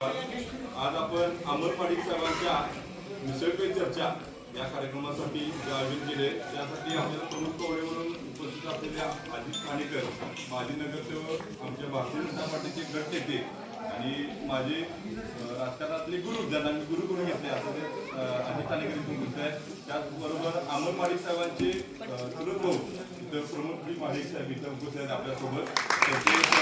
आज आपण अमर पाटील साहेबांच्या निसर्ग चर्चा या कार्यक्रमासाठी जे आयोजन केले. त्यासाठी आपल्याला प्रमुख कवळे म्हणून उपस्थित असलेल्या अजित काणेकर माजी नगरसेवक आमच्या भारतीय जनता पार्टीचे गट नेते आणि माझे राजकारणातले गुरु ज्यांना मी गुरु करून घेतले असं ते अजित काणेकर इथून बोलत आहे त्याचबरोबर अमर माडिक साहेबांचे अं, चुलत भाऊ इथं प्रमुख जी माडिक साहेब इथं उपस्थित आहेत आपल्यासोबत. त्यांचे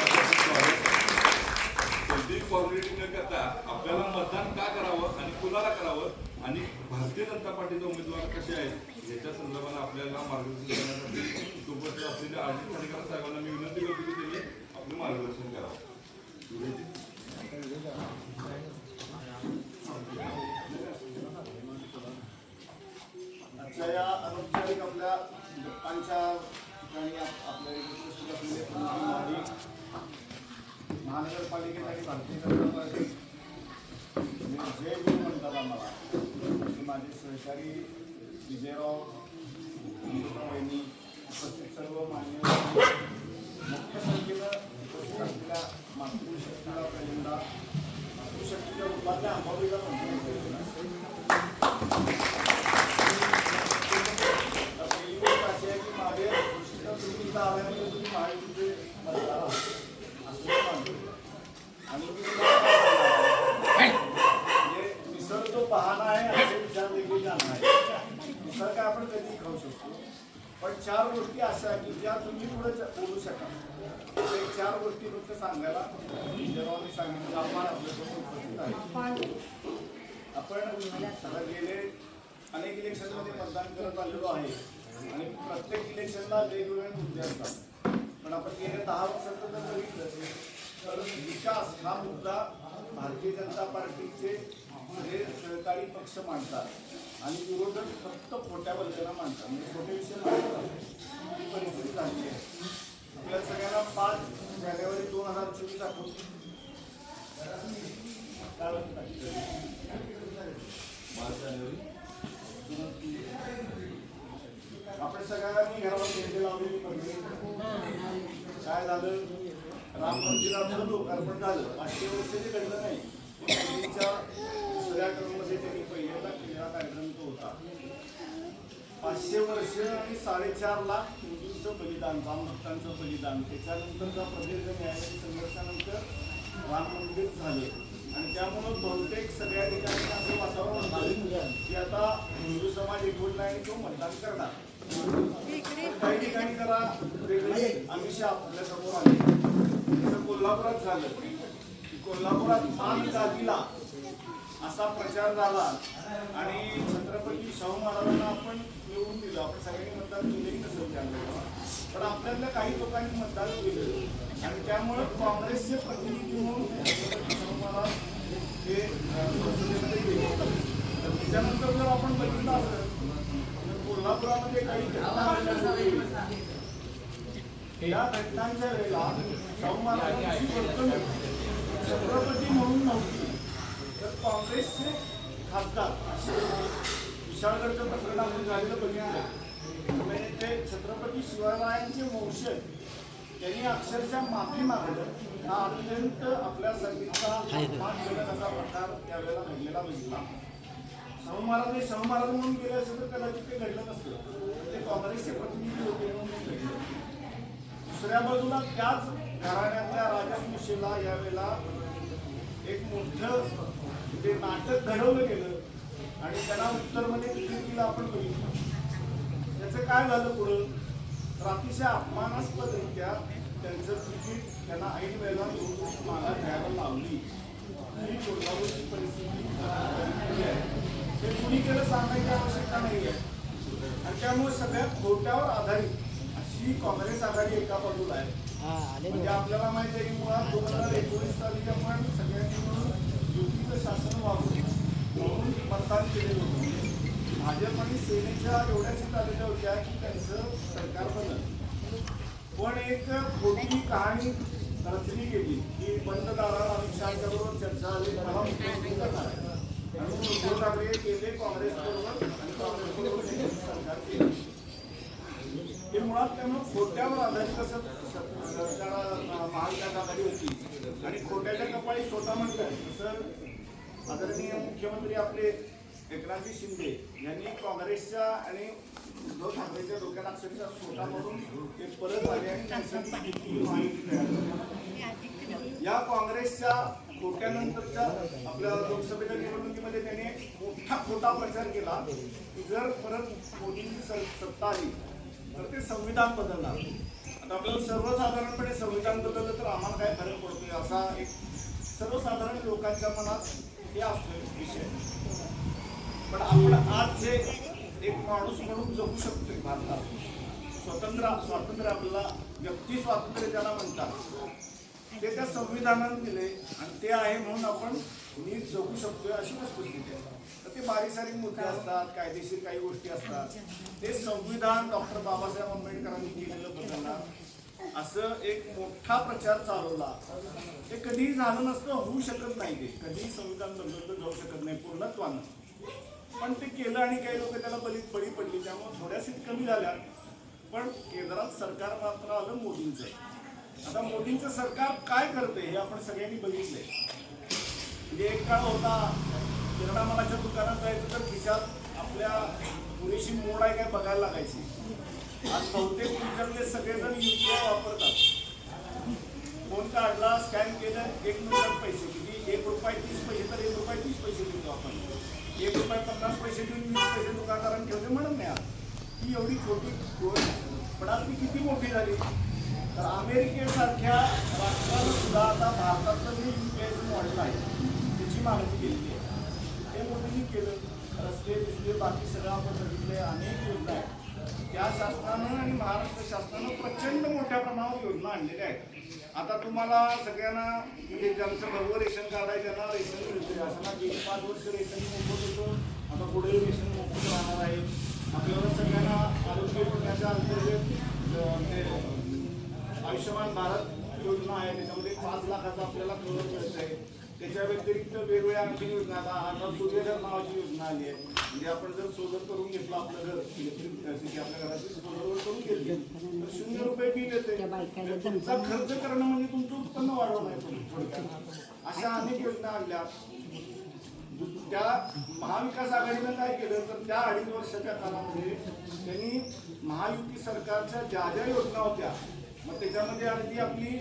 कोणतीही फॉर्मॅलिटी न करता आपल्याला मतदान का करावं आणि कुणाला करावं आणि भारतीय जनता पार्टीचे उमेदवार कसे आहेत याच्या संदर्भात आपल्याला मार्गदर्शन करण्यासाठी सोबत असलेल्या अजित खाडेकर साहेबांना मी विनंती करतो की त्यांनी आपलं मार्गदर्शन करावं. आजच्या या अनौपचारिक आपल्या गप्पांच्या ठिकाणी आपल्या महानगरपालिकेत आणि भारतीय जनता पार्टी जे गुरु म्हणतात आम्हाला ते माझे सहकारी विजयराव वहिनी उपस्थित सर्व मान्य मुख्य संख्येनं उपस्थित असलेल्या मातृशक्तीला पहिल्यांदा मातृशक्तीच्या रूपातल्या अंबाबाईला म्हणतो तर पहिली गोष्ट अशी आहे की माझे कृष्ण तुम्ही इथं आल्यानंतर तुम्ही महायुतीचे मतदार आहात असं मी मानतो आणि मी तुम्हाला काय सांगणार? म्हणजे मिसळ तो बहाणा आहे असे विचार देखील जाणणार आहे मिसळ काय आपण कधी खाऊ शकतो पण चार गोष्टी अशा आहेत की ज्या तुम्ही पुढे बोलू शकाल. एक चार गोष्टी फक्त सांगायला जेव्हा मी सांगितलं आपण आपल्यासोबत उपस्थित आहे. आपण गेले अनेक इलेक्शनमध्ये मतदान करत आलेलो आहे आणि प्रत्येक इलेक्शनला वेगवेगळे मुद्दे असतात. पण आपण गेल्या दहा वर्षात जर बघितलं तर विकास हा मुद्दा भारतीय जनता पार्टीचे सगळे सहकारी पक्ष मांडतात आणि विरोधक फक्त खोट्या बलकांना मांडतात. म्हणजे खोटे विषय मांडतात ही परिस्थिती झाली आहे. आपल्या सगळ्यांना पाच जानेवारी दोन हजार चोवीस आठवतो काय म्हणतात? आपण सगळ्यांनी घरावर भेंडे लावलेली पडली काय झालं? राम मंदिराचं लोकार्पण झालं. पाचशे वर्ष ते घडलं नाही. दुसऱ्या टर्ममध्ये त्यांनी पहिल्यांदा केलेला कार्यक्रम तो होता. पाचशे वर्ष आणि साडेचार लाख हिंदूंचं बलिदान राम भक्तांचं बलिदान. त्याच्यानंतरचा प्रदीर्घ न्यायालयीन संघर्षानंतर राम मंदिर झालं. आणि त्यामुळं बहुतेक सगळ्या ठिकाणी असं वातावरण झालं की आता हिंदू समाज एकवटला आणि तो मतदान करणार. काही ठिकाणी जरा वेगळी अमिषा आपल्यासमोर आली. जसं कोल्हापुरात झालं. कोल्हापुरात पाच जातीला असा प्रचार झाला आणि छत्रपती शाहू महाराजांना आपण निवडून दिलं. आपण सगळ्यांनी मतदान केलंही नसेल त्यावेळेला पण आपल्यातल्या काही लोकांनी मतदान केलं. आणि त्यामुळे काँग्रेसचे प्रतिनिधी म्हणून छत्रपती शाहू महाराज हे संसदेमध्ये गेले तर त्याच्यानंतर जर आपण बघितलं असलं तर कोल्हापुरामध्ये काही घटना या घटनांच्या वेळेला शाहू महाराजांची वर्तणूक छत्रपती म्हणून नव्हती. काँग्रेसचे खासदार. विशाळगडचं प्रकरण आपण झालेलं बघितलं. म्हणजे ते छत्रपती शिवरायांचे वंशज त्यांनी अक्षरशः माफी मागलं हा अत्यंत आपल्या संगीतचा अपमानजनक असा प्रकार त्यावेळेला घडलेला बघितला. शाहू महाराज हे शाहू महाराज म्हणून गेले असेल तर कदाचित ते घडलं नसतं. ते काँग्रेसचे प्रतिनिधी होते म्हणून घडलं दुसऱ्या बाजूला त्याच घराण्यातल्या राजवंशीला यावेळेला एक मोठं ते नाटक घडवलं गेलं आणि त्यांना उत्तरमध्ये तिकीट आपण बघितलं. त्याचं काय झालं पुढं? तर अतिशय अपमानास्पदरित्या त्यांचं तिकीट त्यांना ऐन वेळेला निवडणूक माघार घ्यायला लावली. ही कोल्हापूरची परिस्थिती आहे. हे कुणी केलं सांगायची आवश्यकता नाही आहे आणि त्यामुळे सगळ्यात खोट्यावर आधारित अशी काँग्रेस आघाडी एका बाजूला आहे. म्हणजे आपल्याला माहिती आहे की मुळात दोन हजार एकोणीस साली आपण सगळ्यांनी मिळून शासन व्हावं म्हणून मतदान केलेलं होतं भाजप आणि सेनेच्या एवढ्या सीट आलेल्या होत्या की त्यांचं सरकार बनलं पण एक खोटी कहाणी रचली गेली की बंद दारात अमित शहाच्या बरोबर चर्चा झाली मला मुख्यमंत्री करणार आणि उद्धव ठाकरे गेले काँग्रेस बरोबर आणि काँग्रेस बरोबर सरकार केलं हे मुळात त्यामुळे खोट्यावर आधारित असं सरकार महाविकास आघाडी होती आणि खोट्याच्या कपाळी स्वतः म्हणतात. तसं आदरणीय मुख्यमंत्री आपले एकनाथजी शिंदे यांनी काँग्रेसच्या आणि उद्धव ठाकरेच्या डोक्यात अक्षरशः स्वतः ते परत आले आणि या काँग्रेसच्या खोट्यानंतरच्या आपल्या लोकसभेच्या निवडणुकीमध्ये त्याने मोठा खोटा प्रचार केला की जर परत मोदींची स- सत्ता आली तर ते संविधान बदलणार. आता आपल्याला सर्वसाधारणपणे संविधान बदललं तर आम्हाला काय फरक पडतोय असा एक सर्वसाधारण लोकांच्या मनात हे असतोय विषय. पण आपण आज जे एक माणूस म्हणून जगू शकतोय भारतात स्वतंत्र स्वातंत्र्य आपल्याला व्यक्ती स्वातंत्र्य त्याला म्हणतात. ते त्या संविधानाने दिले आणि ते आहे म्हणून आपण नीट जगू शकतोय अशी वस्तुस्थिती आहे. तर ते बारीक सारीक मुद्दे असतात कायदेशीर काही गोष्टी असतात. ते संविधान डॉक्टर बाबासाहेब आंबेडकरांनी केलेलं असं एक मोठा प्रचार चालवला. ते कधीही झालं नसतं होऊ शकत नाही ते. कधीही संविधान बदललं जाऊ शकत नाही पूर्णत्वानं. पण ते केलं आणि काही लोक त्याला बली बळी पडली त्यामुळे थोड्या सीट कमी झाल्या. पण केंद्रात सरकार मात्र आलं मोदींचं. आता मोदींचं सरकार काय करते हे आपण सगळ्यांनी बघितलंय. म्हणजे एक काळ होता किराणा मालाच्या दुकानात जायचं तर खिशात आपल्या पुरेशी मोड आहे काय बघायला लागायची. आज बहुतेक तुमच्यातले सगळेजण युपीआय वापरतात. फोन काढला स्कॅन केलं एक मिनिटात पैसे किती? एक रुपये तीस पैसे तर एक रुपये तीस पैसे देतो आपण. एक रुपये पन्नास पैसे देऊन वीस पैसे दुकानदारांनी ठेवले म्हणून नाही आज. ही एवढी छोटी गोष्ट. पण आज ती किती मोठी झाली? तर अमेरिकेसारख्या राष्ट्रानं सुद्धा आता भारतातलं जे युपीआयचं मॉडेल आहे त्याची मागणी केलेली आहे. ते मोदींनी केलं. रस्ते दिसले बाकी सगळं आपण बघितले अनेक योजना आहेत. त्या शासनानं आणि महाराष्ट्र शासनानं प्रचंड मोठ्या प्रमाणावर योजना आणलेल्या आहेत. आता तुम्हाला सगळ्यांना म्हणजे ज्यांचं भरवं रेशन कार्ड आहे त्यांना रेशन मिळते असं ना गेली पाच वर्ष रेशन मोफत होतं आता पुढे रेशन मोफत राहणार आहे. आपल्याला सगळ्यांना आरोग्य योजनेच्या अंतर्गत म्हणजे आयुष्यमान भारत योजना आहे. त्याच्यामध्ये पाच लाखाचं आपल्याला कवर मिळत आहे त्याच्या व्यतिरिक्त वेगवेगळ्या आणखी योजना आता आता सूर्यघर नावाची योजना आली आहे. म्हणजे आपण जर सोलर करून घेतलं आपलं घर इलेक्ट्रिक आपल्या घराची सोलरवर करून घेतली तर शून्य रुपये बिल येते तुमचा खर्च करणं म्हणजे तुमचं उत्पन्न वाढवणं आहे थोडक्यात. अशा अनेक योजना आणल्या. त्या महाविकास आघाडीनं काय केलं तर त्या अडीच वर्षाच्या कालामध्ये त्यांनी महायुती सरकारच्या ज्या ज्या योजना होत्या मग त्याच्यामध्ये अगदी आपली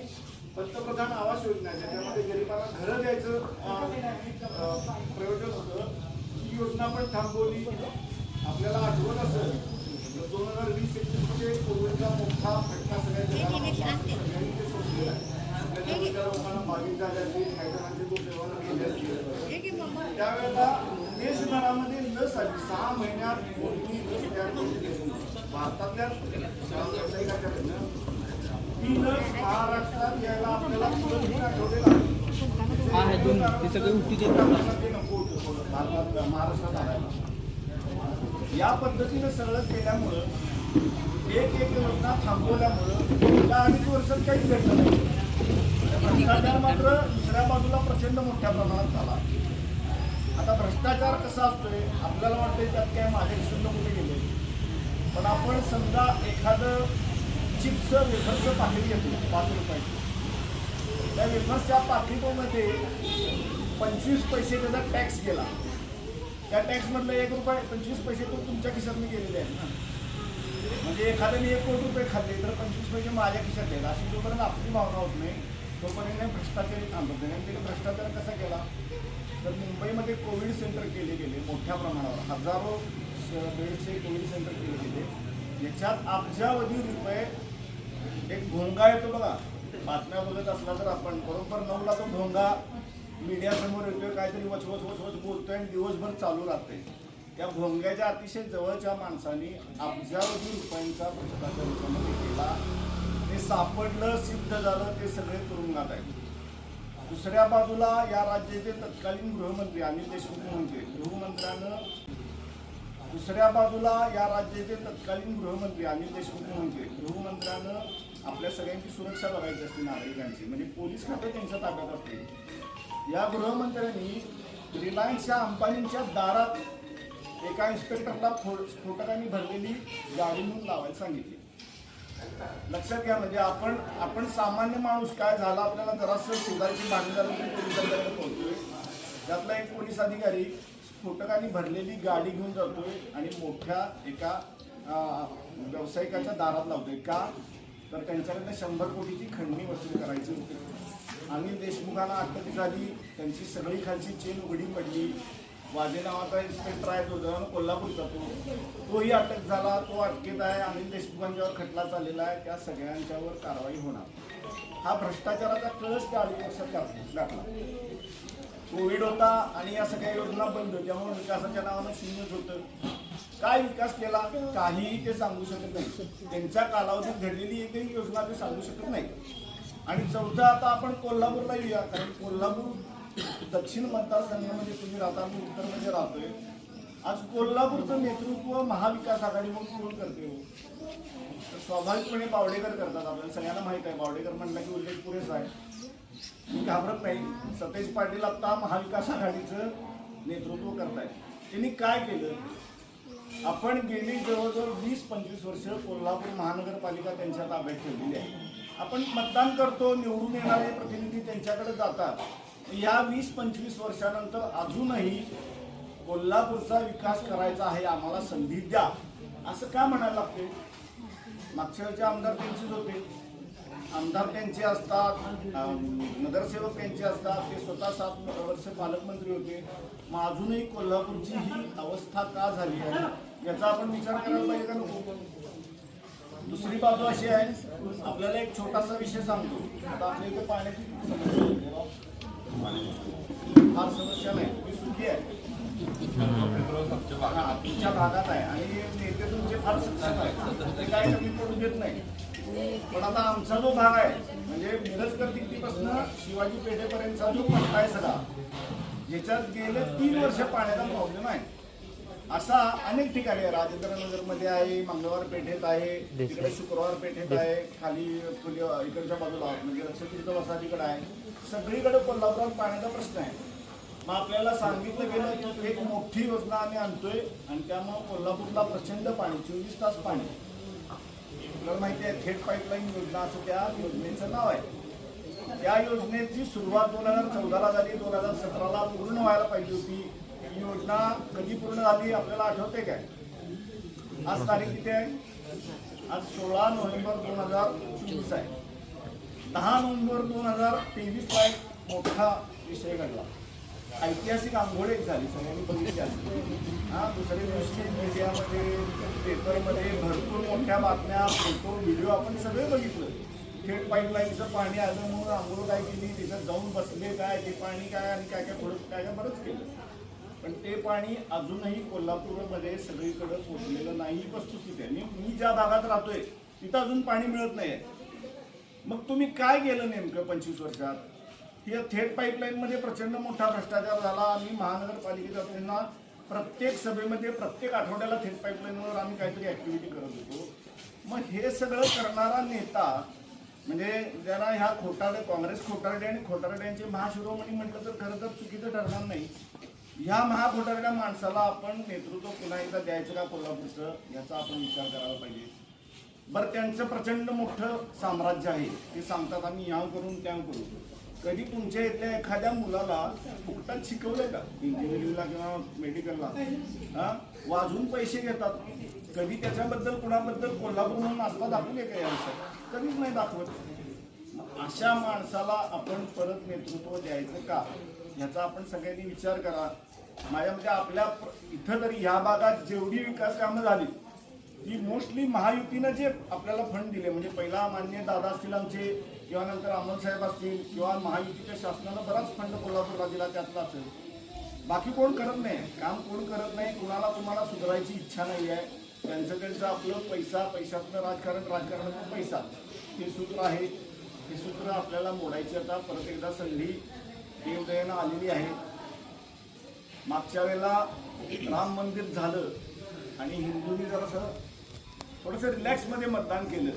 पंतप्रधान आवास योजना आहे त्याच्यामध्ये गरिबांना घरं द्यायचं प्रयोजन होतं. ही योजना पण थांबवली. आपल्याला आठवत असेल दोन हजार वीस एकवीसमध्ये कोविडचा मोठा फटका सगळ्या सगळ्यांनी ते आहे त्याच्यामध्ये लोकांना काही जणांचे खूप व्यवहार केले असतील त्यावेळेला देश दरामध्ये लस आली. सहा महिन्यात मोदींनी लस तयार. भारतातल्या व्यावसायिकाच्याकडनं लस महाराष्ट्रात यायला आपल्याला. आहे, दोन- ते सगळे भारतात महाराष्ट्रात आणायला. या पद्धतीनं सगळं केल्यामुळं एक एक योजना थांबवल्यामुळं या अडीच वर्षात काहीच घडलं नाही. भ्रष्टाचार मात्र दुसऱ्या बाजूला प्रचंड मोठ्या प्रमाणात झाला. आता भ्रष्टाचार कसा असतोय आपल्याला वाटतंय त्यात काय माझे क्षुल्लक कुठे गेले पण आपण समजा एखादं चिप्स वेफरचं पाकिट घेतलं पाच रुपयाचं. त्या वेफर्सच्या पाकिटामध्ये पंचवीस पैसे त्याचा टॅक्स गेला. त्या टॅक्समधलं एक रुपये पंचवीस पैसे तो तुमच्या खिशातून गेलेले आहेत ना. म्हणजे एखाद्याने एक कोटी रुपये खाल्ले तर पंचवीस पैसे माझ्या खिशात आहेत. अशी जोपर्यंत आपली भावना होत नाही तोपर्यंत भ्रष्टाचारी थांबत नाही. आणि त्याने भ्रष्टाचार कसा केला? तर मुंबईमध्ये कोविड सेंटर केले गेले मोठ्या प्रमाणावर. हजारो बेडचे कोविड सेंटर केले गेले. याच्यात अब्जावधी रुपये एक भोंगा येतो बघा. बातम्या बघत असला तर आपण बरोबर नऊला तो भोंगा मीडियासमोर येतोय काहीतरी वच वच वच वच बोलतोय आणि दिवसभर चालू राहते त्या भोंग्याच्या अतिशय जवळच्या माणसांनी अब्जावधी रुपयांचा भ्रष्टाचार याच्यामध्ये केला. ते सापडलं सिद्ध झालं ते सगळे तुरुंगात आहेत. दुसऱ्या बाजूला या राज्याचे तत्कालीन गृहमंत्री अनिल देशमुख म्हणते गृहमंत्र्यानं दुसऱ्या बाजूला या राज्याचे तत्कालीन गृहमंत्री अनिल देशमुख म्हणजे गृहमंत्र्यानं आपल्या सगळ्यांची सुरक्षा बघायची असते नागरिकांची. म्हणजे पोलीस खातं त्यांच्या ताब्यात असते या गृहमंत्र्यांनी रिलायन्सच्या अंबानींच्या दारात एका इन्स्पेक्टरला फो- स्फोटकांनी भरलेली गाडी म्हणून लावायला सांगितली. लक्षात घ्या म्हणजे आपण आपण सामान्य माणूस काय झाला आपल्याला जरासं शेजारची भांडण झालं की पोलिसांकडे पोहोचतोय. त्यातला एक पोलीस अधिकारी स्फोटकांनी भरलेली गाडी घेऊन जातोय आणि मोठ्या एका व्यावसायिकाच्या दारात लावतोय. का? तर त्यांच्याकडनं शंभर कोटीची खंडणी वसूल करायची होती. अनिल देशमुखांना अटक झाली. त्यांची सगळी खालची चेन उघडी पडली. वाजे नावाचा इन्स्पेक्टर आहे तो जण कोल्हापूरचा तो. तोही अटक झाला. तो अटकेत आहे. अनिल देशमुखांच्यावर खटला चाललेला आहे. त्या सगळ्यांच्यावर कारवाई होणार. हा भ्रष्टाचाराचा कळस त्या अडीच वर्षात कोविड होता आणि या सगळ्या योजना बंद त्यामुळे विकासाच्या नावानं शून्यच होतं. काय विकास केला काहीही ते सांगू शकत नाही. त्यांच्या कालावधीत घडलेली एकही योजना ते सांगू शकत नाही. आणि चौथा आता आपण कोल्हापूरला येऊया कारण कोल्हापूर दक्षिण मतदारसंघामध्ये तुम्ही राहता मी उत्तरमध्ये राहतोय. आज कोल्हापूरचं नेतृत्व महाविकास आघाडी म्हणून कोण करते हो? तर स्वाभाविकपणे बावडेकर करतात आपल्याला सगळ्यांना माहीत आहे. बावडेकर म्हणलं की उल्लेख पुरेसा आहे. मी घाबरत नाही. सतेज पाटील आत्ता महाविकास आघाडीचं नेतृत्व करतायत. त्यांनी काय केलं? आपण गेली जवळजवळ वीस पंचवीस वर्ष कोल्हापूर महानगरपालिका त्यांच्या ताब्यात ठेवलेली आहे. आपण मतदान करतो निवडून येणारे प्रतिनिधी त्यांच्याकडे जातात. या वीस पंचवीस वर्षानंतर अजूनही कोल्हापूरचा विकास करायचा आहे आम्हाला संधी द्या. असं का म्हणायला लागते? मागच्या वेळचे आमदार त्यांचेच होते. आमदार त्यांचे असतात नगरसेवक त्यांचे असतात ते स्वतः सात वर्ष पालकमंत्री होते. मग अजूनही कोल्हापूरची ही अवस्था का झाली आहे? याचा आपण विचार करायला पाहिजे का नको? दुसरी बाजू अशी आहे आपल्याला एक छोटासा विषय सांगतो. आता आपल्या इथे पाण्याची फार समस्या नाही. मी सुखी आहे. तुमच्या भागात आहे. आणि नेते तुमचे फार सक्षम आहे ते काही कमी पडू देत नाही. पण आता आमचा जो भाग आहे म्हणजे मिरजकर दिल्लीपासून शिवाजी पेठेपर्यंतचा जो पट्टा आहे सगळा ज्याच्यात गेले तीन वर्ष पाण्याचा प्रॉब्लेम आहे. असा अनेक ठिकाणी आहे. राजेंद्र नगरमध्ये आहे मंगळवार पेठेत आहे तिकडे शुक्रवार पेठेत आहे खाली इकडच्या बाजूला म्हणजे लक्षतीर्थ वसाहतीकडे आहे. सगळीकडे कोल्हापुरात पाण्याचा प्रश्न आहे. मग आपल्याला सांगितलं गेलं की एक मोठी योजना आम्ही आणतोय आणि त्यामुळे कोल्हापूरला प्रचंड पाणी चोवीस तास पाणी. आपल्याला माहिती आहे थेट पाईपलाईन योजना असं त्या योजनेचं नाव आहे. त्या योजनेची सुरुवात दोन हजार चौदाला झाली दोन हजार सतराला पूर्ण व्हायला पाहिजे होती. ही योजना कधी पूर्ण झाली आपल्याला आठवते काय? आज तारीख किती आहे? आज सोळा नोव्हेंबर दोन हजार चोवीस आहे. दहा नोव्हेंबर दोन हजार तेवीसला एक मोठा विषय घडला. ऐतिहासिक आंघोळ एक झाली सगळ्यांनी बघितली असेल. हा दुसऱ्या दिवशी मीडियामध्ये पेपरमध्ये भरपूर मोठ्या बातम्या फोटो व्हिडिओ आपण सगळे बघितलं. थेट पाईपलाईनचं पाणी आलं म्हणून आंघोळ काय केली तिथं जाऊन बसले काय ते पाणी काय आणि काय काय थोडं काय काय बरंच केलं. पण ते पाणी अजूनही कोल्हापूरमध्ये सगळीकडे पोचलेलं नाही वस्तुस्थिती आहे. मी- मी ज्या भागात राहतोय तिथं अजून पाणी मिळत नाही मग तुम्ही काय केलं नेमकं पंचवीस वर्षात? या थेट पाईपलाईनमध्ये प्रचंड मोठा भ्रष्टाचार झाला. आम्ही महानगरपालिकेच्या त्यांना प्रत्येक सभेमध्ये प्रत्येक आठवड्याला थेट पाईपलाईनवर आम्ही काहीतरी ॲक्टिव्हिटी करत होतो. मग हे सगळं करणारा नेता म्हणजे ज्यांना ह्या खोटारडे काँग्रेस खोटारडे आणि खोटारड्यांचे महाशिरोमणी म्हटलं तर खरं तर चुकीचं ठरणार नाही. ह्या महाखोटारड्या माणसाला आपण नेतृत्व पुन्हा एकदा द्यायचं का कोल्हापूरचं याचा आपण विचार करायला पाहिजे. बरं त्यांचं प्रचंड मोठं साम्राज्य आहे. ते सांगतात आम्ही या करून त्या करू कधी तुमच्या इथल्या एखाद्या मुलाला फुकटात शिकवलंय का? इंजिनिअरिंगला किंवा मेडिकलला हा? वाजून पैसे घेतात. कधी त्याच्याबद्दल कुणाबद्दल कोल्हापूर म्हणून आस्था दाखवले का या विषयात? कधीच नाही दाखवत. अशा माणसाला आपण परत नेतृत्व द्यायचं का? ह्याचा आपण सगळ्यांनी विचार करा. माझ्या म्हणजे आपल्या इथं तरी ह्या भागात जेवढी विकास कामं झाली ती मोस्टली महायुतीनं जे आपल्याला फंड दिले म्हणजे पहिला मान्य दादा असतील आमचे किंवा नंतर अमोल साहेब असतील किंवा महायुतीच्या शासनानं बराच फंड कोल्हापूरला दिला त्यातला असेल. बाकी कोण करत नाही. काम कोण करत नाही कुणाला तुम्हाला सुधारायची इच्छा नाही आहे त्यांचं आपलं पैसा पैशातनं राजकारण राजकारणातून पैसा. हे सूत्र आहे. हे सूत्र आपल्याला मोडायची आता परत एकदा संधी देवदयानं आलेली आहे. मागच्या वेळेला राम मंदिर झालं आणि हिंदूंनी जरासं थोडंसं रिलॅक्समध्ये मतदान केलं.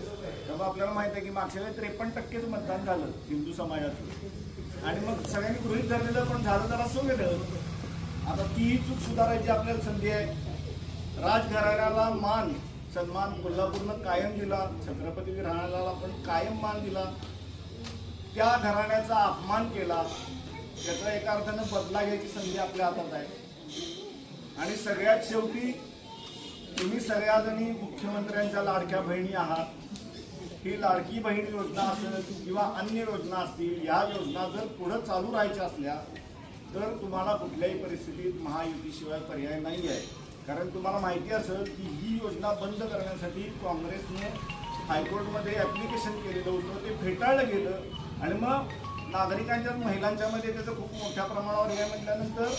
तेव्हा आपल्याला माहिती आहे की मागच्या वेळेला त्रेपन्न टक्केच मतदान झालं हिंदू समाजाचं. आणि मग सगळ्यांनी गृहित धरलेलं पण झालं जरा वेगळं आता तीही चूक सुधारायची आपल्याला संधी आहे. राजघराण्याला मान सन्मान कोल्हापूरनं कायम दिला छत्रपती घराण्याला पण कायम मान दिला. त्या घराण्याचा अपमान केला. त्याचा एका अर्थानं बदला घ्यायची संधी आपल्या हातात आहे. आणि सगळ्यात शेवटी तुम्ही सगळ्याजणी मुख्यमंत्र्यांच्या लाडक्या बहिणी आहात. ही लाडकी बहीण योजना असेल किंवा अन्य योजना असतील या योजना जर पुढं चालू राहायच्या असल्या तर तुम्हाला कुठल्याही परिस्थितीत महायुतीशिवाय पर्याय नाही आहे कारण तुम्हाला माहिती असेल की ही योजना बंद करण्यासाठी काँग्रेसने हायकोर्टमध्ये ॲप्लिकेशन केलेलं होतं ते फेटाळलं गेलं. आणि मग नागरिकांच्या महिलांच्यामध्ये त्याचं खूप मोठ्या प्रमाणावर हे म्हटल्यानंतर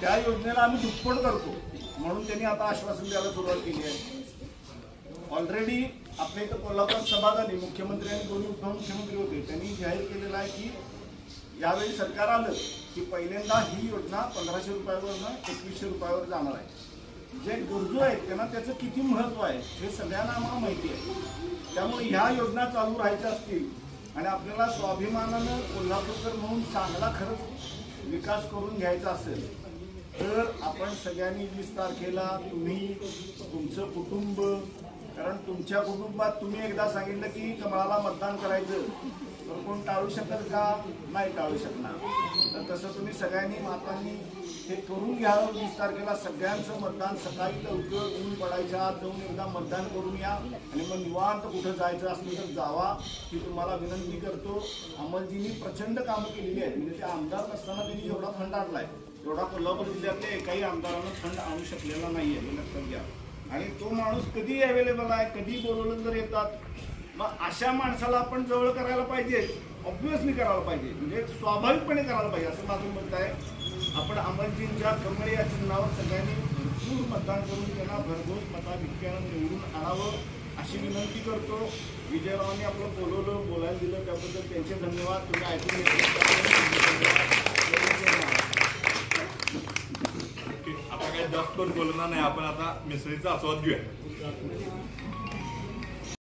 त्या योजनेला आम्ही दुप्पट करतो. म्हणून त्यांनी आता आश्वासन द्यायला सुरुवात केली आहे. ऑलरेडी आपल्या इथं कोल्हापुरात सभा झाली मुख्यमंत्री आणि दोन्ही उपमुख्यमंत्री होते. त्यांनी जाहीर केलेलं आहे की यावेळी सरकार आलं की पहिल्यांदा ही योजना पंधराशे रुपयावरनं एकवीसशे रुपयावर जाणार आहे. जे गरजू आहेत त्यांना त्याचं किती महत्त्व आहे हे सगळ्यांना आम्हाला माहिती आहे. त्यामुळे ह्या योजना चालू राहायच्या असतील आणि आपल्याला स्वाभिमानानं कोल्हापूरकर म्हणून चांगला खरंच विकास करून घ्यायचा असेल तर आपण सगळ्यांनी वीस तारखेला तुम्ही तुमचं कुटुंब कारण तुमच्या कुटुंबात तुम्ही एकदा सांगितलं की कमळाला मतदान करायचं. तर कोण टाळू शकेल का? नाही टाळू शकणार. तर तसं तुम्ही सगळ्यांनी मातांनी हे करून घ्यावं वीस तारखेला सगळ्यांचं मतदान सकाळी लवकर ऊन पडायच्या आत जाऊन एकदा मतदान करून या. आणि मग निवांत कुठं जायचं असलं तर जावा. ही तुम्हाला विनंती करतो अमलजींनी प्रचंड कामं केलेली आहेत. म्हणजे ते आमदार नसताना त्यांनी एवढा फंड आणला आहे एवढा कोल्हापूर जिल्ह्यातल्या एकाही आमदारानं फंड आणू शकलेला नाहीये. हे लक्षात घ्या. आणि तो माणूस कधी अवेलेबल आहे कधी बोलवलं तर येतात. मग अशा माणसाला आपण जवळ करायला पाहिजे. ऑब्विसली करायला पाहिजे. म्हणजे स्वाभाविकपणे करायला पाहिजे. असं माझं मत आहे. आपण अमरजींच्या कमळे या चिन्हावर सगळ्यांनी भरपूर मतदान करून त्यांना भरघोस मताधिक्यानं निवडून आणावं अशी विनंती करतो. विजयरावांनी आपलं बोलवलं बोलायला दिलं त्याबद्दल त्यांचे धन्यवाद. तुम्ही ऐकून जास्त कोण बोलणार नाही. आपण आता मिसळीचा आस्वाद घेऊया.